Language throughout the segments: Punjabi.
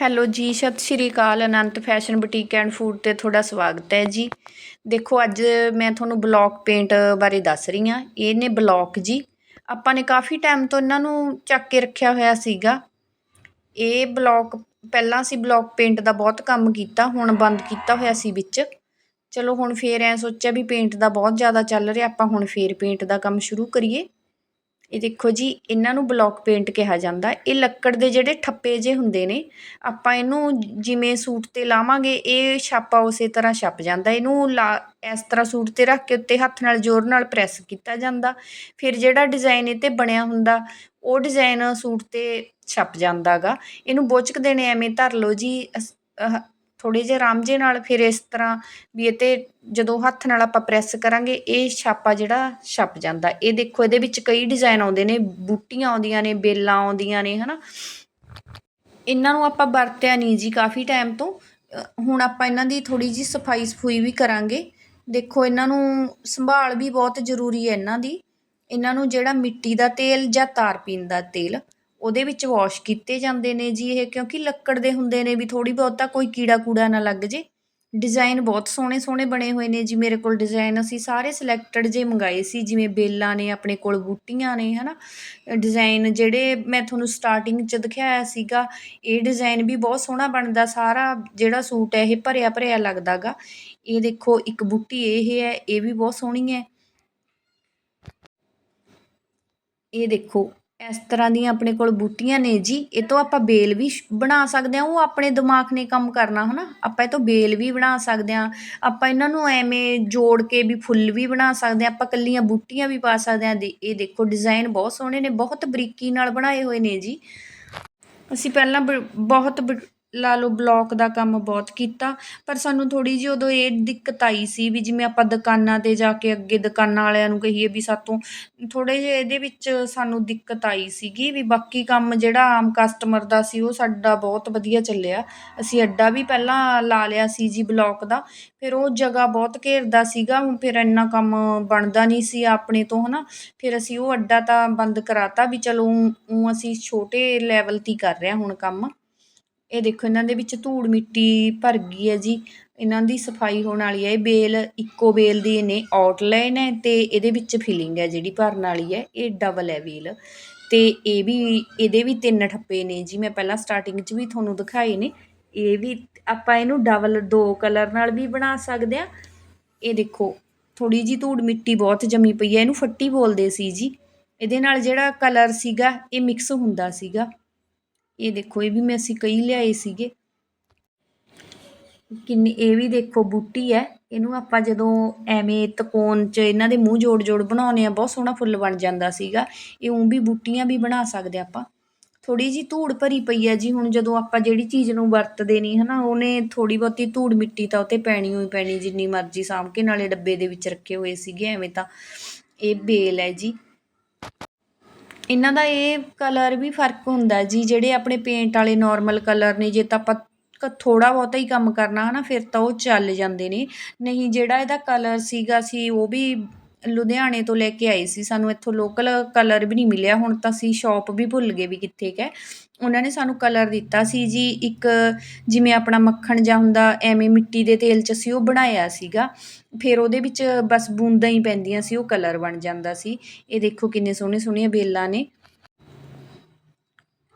ਹੈਲੋ ਜੀ, ਸਤਿ ਸ਼੍ਰੀ ਅਕਾਲ, Anant fashion boutique and food ਤੇ ਤੁਹਾਡਾ ਸਵਾਗਤ ਹੈ ਜੀ। ਦੇਖੋ, ਅੱਜ ਮੈਂ ਤੁਹਾਨੂੰ ਬਲੌਕ ਪੇਂਟ ਬਾਰੇ ਦੱਸ ਰਹੀ ਹਾਂ। ਇਹ ਨੇ ਬਲੌਕ ਜੀ। ਆਪਾਂ ਨੇ ਕਾਫੀ ਟਾਈਮ ਤੋਂ ਇਹਨਾਂ ਨੂੰ ਚੱਕ ਕੇ ਰੱਖਿਆ ਹੋਇਆ ਸੀਗਾ। ਇਹ ਬਲੌਕ ਪਹਿਲਾਂ ਅਸੀਂ ਬਲੌਕ ਪੇਂਟ ਦਾ ਬਹੁਤ ਕੰਮ ਕੀਤਾ, ਹੁਣ ਬੰਦ ਕੀਤਾ ਹੋਇਆ ਸੀ ਵਿੱਚ। ਚਲੋ, ਹੁਣ ਫੇਰ ਐ ਸੋਚਿਆ ਵੀ ਪੇਂਟ ਦਾ ਬਹੁਤ ਜ਼ਿਆਦਾ ਚੱਲ ਰਿਹਾ, ਆਪਾਂ ਹੁਣ ਫੇਰ ਪੇਂਟ ਦਾ ਕੰਮ ਸ਼ੁਰੂ ਕਰੀਏ। ਇਹ ਦੇਖੋ ਜੀ, ਇਹਨਾਂ ਨੂੰ ਬਲੌਕ ਪੇਂਟ ਕਿਹਾ ਜਾਂਦਾ। ਇਹ ਲੱਕੜ ਦੇ ਜਿਹੜੇ ਠੱਪੇ ਜੇ ਹੁੰਦੇ ਨੇ, ਆਪਾਂ ਇਹਨੂੰ ਜਿਵੇਂ ਸੂਟ ਤੇ ਲਾਵਾਂਗੇ, ਇਹ ਛਾਪਾ ਉਸੇ ਤਰ੍ਹਾਂ ਛਪ ਜਾਂਦਾ। ਇਹਨੂੰ ਲਾ, ਇਸ ਤਰ੍ਹਾਂ ਸੂਟ ਤੇ ਰੱਖ ਕੇ ਉੱਤੇ ਹੱਥ ਨਾਲ, ਜ਼ੋਰ ਨਾਲ ਪ੍ਰੈਸ ਕੀਤਾ ਜਾਂਦਾ। ਫਿਰ ਜਿਹੜਾ ਡਿਜ਼ਾਈਨ ਇਹ ਤੇ ਬਣਿਆ ਹੁੰਦਾ, ਉਹ ਡਿਜ਼ਾਈਨ ਸੂਟ ਤੇ ਛਪ ਜਾਂਦਾਗਾ। ਇਹਨੂੰ ਬੋਚਕ ਦੇਣੇ ਐਵੇਂ ਧਰ ਲਓ ਜੀ ਥੋੜ੍ਹੇ ਜਿਹੇ ਆਰਾਮ ਜੇ ਨਾਲ ਫਿਰ ਇਸ ਤਰ੍ਹਾਂ ਵੀ ਇਹ ਤੇ ਜਦੋਂ ਹੱਥ ਨਾਲ ਆਪਾਂ ਪ੍ਰੈਸ ਕਰਾਂਗੇ, ਇਹ ਛਾਪਾ ਜਿਹੜਾ ਛਪ ਜਾਂਦਾ। ਇਹ ਦੇਖੋ, ਇਹਦੇ ਵਿੱਚ ਕਈ ਡਿਜ਼ਾਇਨ ਆਉਂਦੇ ਨੇ, ਬੂਟੀਆਂ ਆਉਂਦੀਆਂ ਨੇ, ਬੇਲਾਂ ਆਉਂਦੀਆਂ ਨੇ ਹੈ ਨਾ ਇਹਨਾਂ ਨੂੰ ਆਪਾਂ ਵਰਤਿਆ ਨਹੀਂ ਜੀ ਕਾਫੀ ਟਾਈਮ ਤੋਂ। ਹੁਣ ਆਪਾਂ ਇਹਨਾਂ ਦੀ ਥੋੜ੍ਹੀ ਜੀ ਸਫ਼ਾਈ ਸਫੂਈ ਵੀ ਕਰਾਂਗੇ। ਦੇਖੋ, ਇਹਨਾਂ ਨੂੰ ਸੰਭਾਲ ਵੀ ਬਹੁਤ ਜ਼ਰੂਰੀ ਹੈ ਇਹਨਾਂ ਦੀ। ਇਹਨਾਂ ਨੂੰ ਜਿਹੜਾ ਮਿੱਟੀ ਦਾ ਤੇਲ ਜਾਂ ਤਾਰਪੀਨ ਦਾ ਤੇਲ ਉਹਦੇ ਵਿੱਚ ਵਾਸ਼ ਕੀਤੇ ਜਾਂਦੇ ਨੇ ਜੀ ਇਹ, ਕਿਉਂਕਿ ਲੱਕੜ ਦੇ ਹੁੰਦੇ ਨੇ ਵੀ ਥੋੜੀ ਬਹੁਤਾ ਕੋਈ ਕੀੜਾ ਕੂੜਾ ਨਾ ਲੱਗ ਜੇ। ਡਿਜ਼ਾਈਨ ਬਹੁਤ ਸੋਹਣੇ ਸੋਹਣੇ ਬਣੇ ਹੋਏ ਨੇ ਜੀ, ਮੇਰੇ ਕੋਲ ਡਿਜ਼ਾਈਨ ਅਸੀਂ ਸਾਰੇ ਸਿਲੈਕਟਡ ਜੇ ਮੰਗਾਏ ਸੀ, ਜਿਵੇਂ ਬੇਲਾਂ ਨੇ, ਆਪਣੇ ਕੋਲ ਬੂਟੀਆਂ ਨੇ, ਹਨਾ। ਡਿਜ਼ਾਈਨ ਜਿਹੜੇ ਮੈਂ ਤੁਹਾਨੂੰ ਸਟਾਰਟਿੰਗ 'ਚ ਦਿਖਾਇਆ ਸੀਗਾ, ਇਹ ਡਿਜ਼ਾਈਨ ਵੀ ਬਹੁਤ ਸੋਹਣਾ ਬਣਦਾ, ਸਾਰਾ ਜਿਹੜਾ ਸੂਟ ਹੈ, ਇਹ ਭਰਿਆ ਭਰਿਆ ਲੱਗਦਾਗਾ ਇਹ ਦੇਖੋ, ਇੱਕ ਬੂਟੀ ਇਹ ਹੈ, ਇਹ ਵੀ ਬਹੁਤ ਸੋਹਣੀ ਹੈ। ਇਹ ਦੇਖੋ ਇਸ ਤਰ੍ਹਾਂ ਦੀਆਂ ਆਪਣੇ ਕੋਲ ਬੂਟੀਆਂ ਨੇ ਜੀ, ਇਹ ਤੋਂ ਆਪਾਂ ਬੇਲ ਵੀ ਬਣਾ ਸਕਦੇ ਹਾਂ, ਉਹ ਆਪਣੇ ਦਿਮਾਗ ਨੇ ਕੰਮ ਕਰਨਾ ਹੈ ਨਾ ਆਪਾਂ ਇਹ ਤੋਂ ਬੇਲ ਵੀ ਬਣਾ ਸਕਦੇ ਹਾਂ, ਆਪਾਂ ਇਹਨਾਂ ਨੂੰ ਐਵੇਂ ਜੋੜ ਕੇ ਵੀ ਫੁੱਲ ਵੀ ਬਣਾ ਸਕਦੇ ਹਾਂ, ਆਪਾਂ ਇਕੱਲੀਆਂ ਬੂਟੀਆਂ ਵੀ ਪਾ ਸਕਦੇ ਹਾਂ, ਦੇ, ਇਹ ਦੇਖੋ ਡਿਜ਼ਾਈਨ ਬਹੁਤ ਸੋਹਣੇ ਨੇ, ਬਹੁਤ ਬਰੀਕੀ ਨਾਲ ਬਣਾਏ ਹੋਏ ਨੇ ਜੀ। ਅਸੀਂ ਪਹਿਲਾਂ ਬਹੁਤ ਲਾ ਲਓ ਬਲੋਕ ਦਾ ਕੰਮ ਬਹੁਤ ਕੀਤਾ, ਪਰ ਸਾਨੂੰ ਥੋੜ੍ਹੀ ਜਿਹੀ ਉਦੋਂ ਇਹ ਦਿੱਕਤ ਆਈ ਸੀ ਵੀ ਜਿਵੇਂ ਆਪਾਂ ਦੁਕਾਨਾਂ 'ਤੇ ਜਾ ਕੇ ਅੱਗੇ ਦੁਕਾਨਾਂ ਵਾਲਿਆਂ ਨੂੰ ਕਹੀਏ ਵੀ ਸਾਤੋਂ ਥੋੜ੍ਹੇ ਜਿਹੇ ਇਹਦੇ ਵਿੱਚ ਸਾਨੂੰ ਦਿੱਕਤ ਆਈ ਸੀਗੀ ਵੀ ਬਾਕੀ ਕੰਮ ਜਿਹੜਾ ਆਮ ਕਸਟਮਰ ਦਾ ਸੀ ਉਹ ਸਾਡਾ ਬਹੁਤ ਵਧੀਆ ਚੱਲਿਆ। ਅਸੀਂ ਅੱਡਾ ਵੀ ਪਹਿਲਾਂ ਲਾ ਲਿਆ ਸੀ ਜੀ ਬਲੋਕ ਦਾ, ਫਿਰ ਉਹ ਜਗ੍ਹਾ ਬਹੁਤ ਘੇਰਦਾ ਸੀਗਾ ਫਿਰ ਇੰਨਾ ਕੰਮ ਬਣਦਾ ਨਹੀਂ ਸੀ ਆਪਣੇ ਤੋਂ ਹੈ ਨਾ ਫਿਰ ਅਸੀਂ ਉਹ ਅੱਡਾ ਤਾਂ ਬੰਦ ਕਰਾਤਾ ਵੀ ਚਲੋ ਅਸੀਂ ਛੋਟੇ ਲੈਵਲ 'ਤੇ ਹੀ ਕਰ ਰਹੇ ਹਾਂ ਹੁਣ ਕੰਮ। ਇਹ ਦੇਖੋ, ਇਹਨਾਂ ਦੇ ਵਿੱਚ ਧੂੜ ਮਿੱਟੀ ਭਰ ਗਈ ਹੈ ਜੀ। ਇਹਨਾਂ ਦੀ ਸਫ਼ਾਈ ਹੋਣ ਵਾਲੀ ਹੈ। ਇਹ ਬੇਲ, ਇੱਕੋ ਬੇਲ ਦੀ ਨੇ, ਆਊਟਲਾਈਨ ਹੈ ਤੇ ਇਹਦੇ ਵਿੱਚ ਫਿਲਿੰਗ ਹੈ ਜਿਹੜੀ ਭਰਨ ਵਾਲੀ ਹੈ, ਇਹ ਡਬਲ ਹੈ ਬੇਲ ਤੇ ਇਹ ਵੀ, ਇਹਦੇ ਵੀ ਤਿੰਨ ਠੱਪੇ ਨੇ ਜੀ। ਮੈਂ ਪਹਿਲਾਂ ਸਟਾਰਟਿੰਗ 'ਚ ਵੀ ਤੁਹਾਨੂੰ ਦਿਖਾਏ ਨੇ। ਇਹ ਵੀ ਆਪਾਂ ਇਹਨੂੰ ਡਬਲ ਦੋ ਕਲਰ ਨਾਲ ਵੀ ਬਣਾ ਸਕਦੇ ਆ ਇਹ ਦੇਖੋ ਥੋੜੀ ਜੀ ਧੂੜ ਮਿੱਟੀ ਬਹੁਤ ਜੰਮੀ ਪਈ ਹੈ। ਇਹਨੂੰ ਫੱਟੀ ਬੋਲਦੇ ਸੀ ਜੀ। ਇਹਦੇ ਨਾਲ ਜਿਹੜਾ ਕਲਰ ਸੀਗਾ, ਇਹ ਮਿਕਸ ਹੁੰਦਾ ਸੀਗਾ। ਇਹ ਦੇਖੋ, ਇਹ ਵੀ ਮੈਂ ਅਸੀਂ ਕਈ ਲਿਆਏ ਸੀਗੇ। ਕਿੰਨੀ, ਇਹ ਵੀ ਦੇਖੋ, ਬੂਟੀ ਹੈ। ਇਹਨੂੰ ਆਪਾਂ ਜਦੋਂ ਐਵੇਂ ਤਕੋਨ 'ਚ ਇਹਨਾਂ ਦੇ ਮੂੰਹ ਜੋੜ ਜੋੜ ਬਣਾਉਨੇ ਆ ਬਹੁਤ ਸੋਹਣਾ ਫੁੱਲ ਬਣ ਜਾਂਦਾ ਸੀਗਾ। ਇਹ ਉਂ ਵੀ ਬੂਟੀਆਂ ਵੀ ਬਣਾ ਸਕਦੇ ਆਪਾਂ। ਥੋੜੀ ਜੀ ਧੂੜ ਭਰੀ ਪਈ ਹੈ ਜੀ, ਹੁਣ ਜਦੋਂ ਆਪਾਂ ਜਿਹੜੀ ਚੀਜ਼ ਨੂੰ ਵਰਤਦੇ ਨਹੀਂ, ਹਨਾ, ਉਹਨੇ ਥੋੜੀ ਬਹੁਤੀ ਧੂੜ ਮਿੱਟੀ ਤਾਂ ਉਤੇ ਪੈਣੀ ਹੋਈ ਪੈਣੀ, ਜਿੰਨੀ ਮਰਜ਼ੀ ਸਾਂਭ ਕੇ ਨਾਲੇ ਡੱਬੇ ਦੇ ਵਿੱਚ ਰੱਖੇ ਹੋਏ ਸੀਗੇ, ਐਵੇਂ ਤਾਂ। ਇਹ ਬੇਲ ਹੈ ਜੀ। ਇਹਨਾਂ ਦਾ ਇਹ ਕਲਰ ਵੀ ਫ਼ਰਕ ਹੁੰਦਾ ਜੀ, ਜਿਹੜੇ ਆਪਣੇ ਪੇਂਟ ਵਾਲੇ ਨੋਰਮਲ ਕਲਰ ਨੇ, ਜੇ ਤਾਂ ਆਪਾਂ ਕ ਥੋੜ੍ਹਾ ਬਹੁਤਾ ਹੀ ਕੰਮ ਕਰਨਾ ਹੈ ਨਾ ਫਿਰ ਤਾਂ ਉਹ ਚੱਲ ਜਾਂਦੇ ਨੇ। ਨਹੀਂ, ਜਿਹੜਾ ਇਹਦਾ ਕਲਰ ਸੀਗਾ ਸੀ, ਉਹ ਵੀ ਲੁਧਿਆਣੇ ਤੋਂ ਲੈ ਕੇ ਆਏ ਸੀ, ਸਾਨੂੰ ਇੱਥੋਂ ਲੋਕਲ ਕਲਰ ਵੀ ਨਹੀਂ ਮਿਲਿਆ, ਹੁਣ ਤਾਂ ਅਸੀਂ ਸ਼ੋਪ ਵੀ ਭੁੱਲ ਗਏ ਵੀ ਕਿੱਥੇ ਕੈ ਉਹਨਾਂ ਨੇ ਸਾਨੂੰ ਕਲਰ ਦਿੱਤਾ ਸੀ ਜੀ, ਇੱਕ ਜਿਵੇਂ ਆਪਣਾ ਮੱਖਣ ਜਾਂ ਹੁੰਦਾ, ਐਵੇਂ ਮਿੱਟੀ ਦੇ ਤੇਲ 'ਚ ਅਸੀਂ ਉਹ ਬਣਾਇਆ ਸੀਗਾ। ਫਿਰ ਉਹਦੇ ਵਿੱਚ ਬਸ ਬੂੰਦਾਂ ਹੀ ਪੈਂਦੀਆਂ ਸੀ, ਉਹ ਕਲਰ ਬਣ ਜਾਂਦਾ ਸੀ। ਇਹ ਦੇਖੋ ਕਿੰਨੇ ਸੋਹਣੇ ਸੋਹਣੀਆਂ ਬੇਲਾਂ ਨੇ।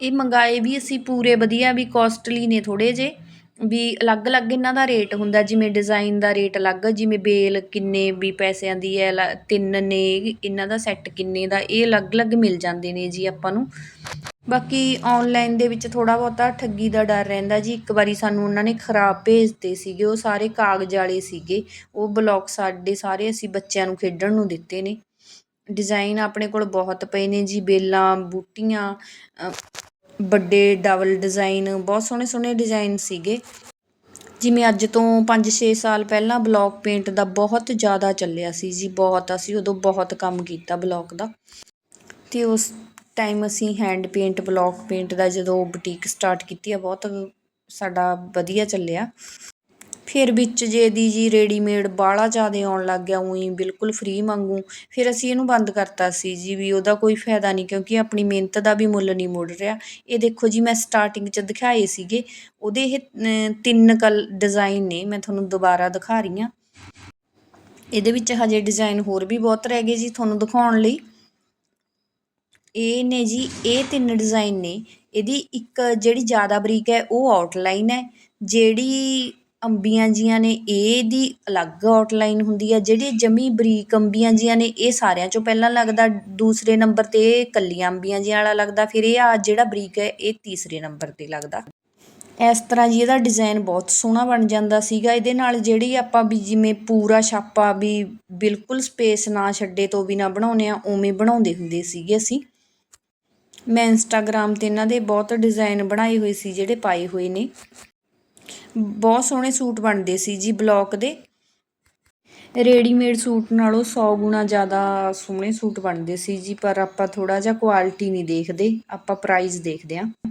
ਇਹ ਮੰਗਾਏ ਵੀ ਅਸੀਂ ਪੂਰੇ ਵਧੀਆ, ਵੀ ਕੋਸਟਲੀ ਨੇ ਥੋੜ੍ਹੇ ਜਿਹੇ। ਵੀ ਅਲੱਗ-ਅਲੱਗ ਇਹਨਾਂ ਦਾ ਰੇਟ ਹੁੰਦਾ, ਜਿਵੇਂ ਡਿਜ਼ਾਈਨ ਦਾ ਰੇਟ ਅਲੱਗ, ਜਿਵੇਂ ਬੇਲ ਕਿੰਨੇ ਵੀ ਪੈਸਿਆਂ ਦੀ ਹੈ, ਲ, ਤਿੰਨ ਨੇ, ਇਹਨਾਂ ਦਾ ਸੈੱਟ ਕਿੰਨੇ ਦਾ, ਇਹ ਅਲੱਗ-ਅਲੱਗ ਮਿਲ ਜਾਂਦੇ ਨੇ ਜੀ ਆਪਾਂ ਨੂੰ। ਬਾਕੀ ਔਨਲਾਈਨ ਦੇ ਵਿੱਚ ਥੋੜਾ ਬਹੁਤਾ ਠੱਗੀ ਦਾ ਡਰ ਰਹਿੰਦਾ ਜੀ। ਇੱਕ ਵਾਰੀ ਸਾਨੂੰ ਉਹਨਾਂ ਨੇ ਖਰਾਬ ਭੇਜਤੇ ਸੀਗੇ, ਉਹ ਸਾਰੇ ਕਾਗਜ਼ ਵਾਲੇ ਸੀਗੇ, ਉਹ ਬਲੌਕ ਸਾਡੇ ਸਾਰੇ ਅਸੀਂ ਬੱਚਿਆਂ ਨੂੰ ਖੇਡਣ ਨੂੰ ਦਿੱਤੇ ਨੇ। ਡਿਜ਼ਾਈਨ ਆਪਣੇ ਕੋਲ ਬਹੁਤ ਪਏ ਨੇ ਜੀ, ਬੇਲਾਂ, ਬੂਟੀਆਂ ਵੱਡੇ ਡਬਲ ਡਿਜ਼ਾਈਨ, ਬਹੁਤ ਸੋਹਣੇ ਸੋਹਣੇ ਡਿਜ਼ਾਈਨ ਸੀਗੇ। ਜਿਵੇਂ ਅੱਜ ਤੋਂ 5-6 ਸਾਲ ਪਹਿਲਾਂ ਬਲੌਕ ਪੇਂਟ ਦਾ ਬਹੁਤ ਜ਼ਿਆਦਾ ਚੱਲਿਆ ਸੀ ਜੀ, ਬਹੁਤ। ਅਸੀਂ ਉਦੋਂ ਬਹੁਤ ਕੰਮ ਕੀਤਾ ਬਲੌਕ ਦਾ। ਤੇ ਉਸ ਟਾਈਮ ਅਸੀਂ ਹੈਂਡ ਪੇਂਟ, ਬਲੌਕ ਪੇਂਟ ਦਾ ਜਦੋਂ ਬੁਟੀਕ ਸਟਾਰਟ ਕੀਤੀ ਆ, ਬਹੁਤ ਸਾਡਾ ਵਧੀਆ ਚੱਲਿਆ। ਫਿਰ ਵਿੱਚ ਜੇ ਦੀ ਜੀ ਰੈਡੀਮੇਡ ਬਾਹਲਾ ਜ਼ਿਆਦਾ ਆਉਣ ਲੱਗ ਗਿਆ ਊਂ ਬਿਲਕੁਲ ਫ੍ਰੀ ਵਾਂਗੂ। ਫਿਰ ਅਸੀਂ ਇਹਨੂੰ ਬੰਦ ਕਰਤਾ ਸੀ ਜੀ ਵੀ ਉਹਦਾ ਕੋਈ ਫਾਇਦਾ ਨਹੀਂ, ਕਿਉਂਕਿ ਆਪਣੀ ਮਿਹਨਤ ਦਾ ਵੀ ਮੁੱਲ ਨਹੀਂ ਮੁੜ ਰਿਹਾ। ਇਹ ਦੇਖੋ ਜੀ, ਮੈਂ ਸਟਾਰਟਿੰਗ 'ਚ ਦਿਖਾਏ ਸੀਗੇ। ਉਹਦੇ ਇਹ ਤਿੰਨ ਕਲ ਡਿਜ਼ਾਈਨ ਨੇ, ਮੈਂ ਤੁਹਾਨੂੰ ਦੁਬਾਰਾ ਦਿਖਾ ਰਹੀ ਹਾਂ। ਇਹਦੇ ਵਿੱਚ ਹਜੇ ਡਿਜ਼ਾਈਨ ਹੋਰ ਵੀ ਬਹੁਤ ਰਹਿ ਗਏ ਜੀ ਤੁਹਾਨੂੰ ਦਿਖਾਉਣ ਲਈ। ਇਹ ਨੇ ਜੀ, ਇਹ ਤਿੰਨ ਡਿਜ਼ਾਈਨ ਨੇ। ਇਹਦੀ ਇੱਕ ਜਿਹੜੀ ਜ਼ਿਆਦਾ ਬਰੀਕ ਹੈ, ਉਹ ਆਊਟਲਾਈਨ ਹੈ। ਜਿਹੜੀ ਅੰਬੀਆਂ ਜੀਆਂ ਨੇ ਇਹਦੀ ਅਲੱਗ ਆਊਟਲਾਈਨ ਹੁੰਦੀ ਹੈ ਜਿਹੜੀ ਜਮੀ ਬਰੀਕ ਅੰਬੀਆਂ ਜੀਆਂ ਨੇ, ਇਹ ਸਾਰਿਆਂ ਚੋਂ ਪਹਿਲਾਂ ਲੱਗਦਾ, ਦੂਸਰੇ ਨੰਬਰ ਤੇ ਇਹ ਕੱਲੀਆਂ ਅੰਬੀਆਂ ਜੀਆਂ ਵਾਲਾ ਲੱਗਦਾ, ਫਿਰ ਇਹ ਆ ਜਿਹੜਾ ਬਰੀਕ ਹੈ, ਇਹ ਤੀਸਰੇ ਨੰਬਰ ਤੇ ਲੱਗਦਾ। ਇਸ ਤਰ੍ਹਾਂ ਜੀ ਇਹਦਾ ਡਿਜ਼ਾਈਨ ਬਹੁਤ ਸੋਹਣਾ ਬਣ ਜਾਂਦਾ ਸੀਗਾ, ਇਹਦੇ ਨਾਲ ਜਿਹੜੀ ਆਪਾਂ ਵੀ ਜਿਵੇਂ ਪੂਰਾ ਛਾਪਾ ਵੀ ਬਿਲਕੁਲ ਸਪੇਸ ਨਾ ਛੱਡੇ ਤੋਂ ਬਿਨਾ ਬਣਾਉਂਦੇ ਆ ਉਵੇਂ ਬਣਾਉਂਦੇ ਹੁੰਦੇ ਸੀਗੇ ਅਸੀਂ। ਮੈਂ ਇੰਸਟਾਗ੍ਰਾਮ ਤੇ ਇਹਨਾਂ ਦੇ ਬਹੁਤ ਡਿਜ਼ਾਈਨ ਬਣਾਏ ਹੋਏ ਸੀ, ਜਿਹੜੇ ਪਾਏ ਹੋਏ ਨੇ। ਬਹੁਤ ਸੋਹਣੇ ਸੂਟ ਬਣਦੇ ਸੀ ਜੀ ਬਲੌਕ ਦੇ। ਰੈਡੀਮੇਡ ਸੂਟ ਨਾਲੋਂ 100 ਗੁਣਾ ਜ਼ਿਆਦਾ ਸੋਹਣੇ ਸੂਟ ਬਣਦੇ ਸੀ ਜੀ, ਪਰ ਆਪਾਂ ਥੋੜਾ ਜਿਹਾ ਕੁਆਲਿਟੀ ਨਹੀਂ ਦੇਖਦੇ, ਆਪਾਂ ਪ੍ਰਾਈਸ ਦੇਖਦੇ ਹਾਂ।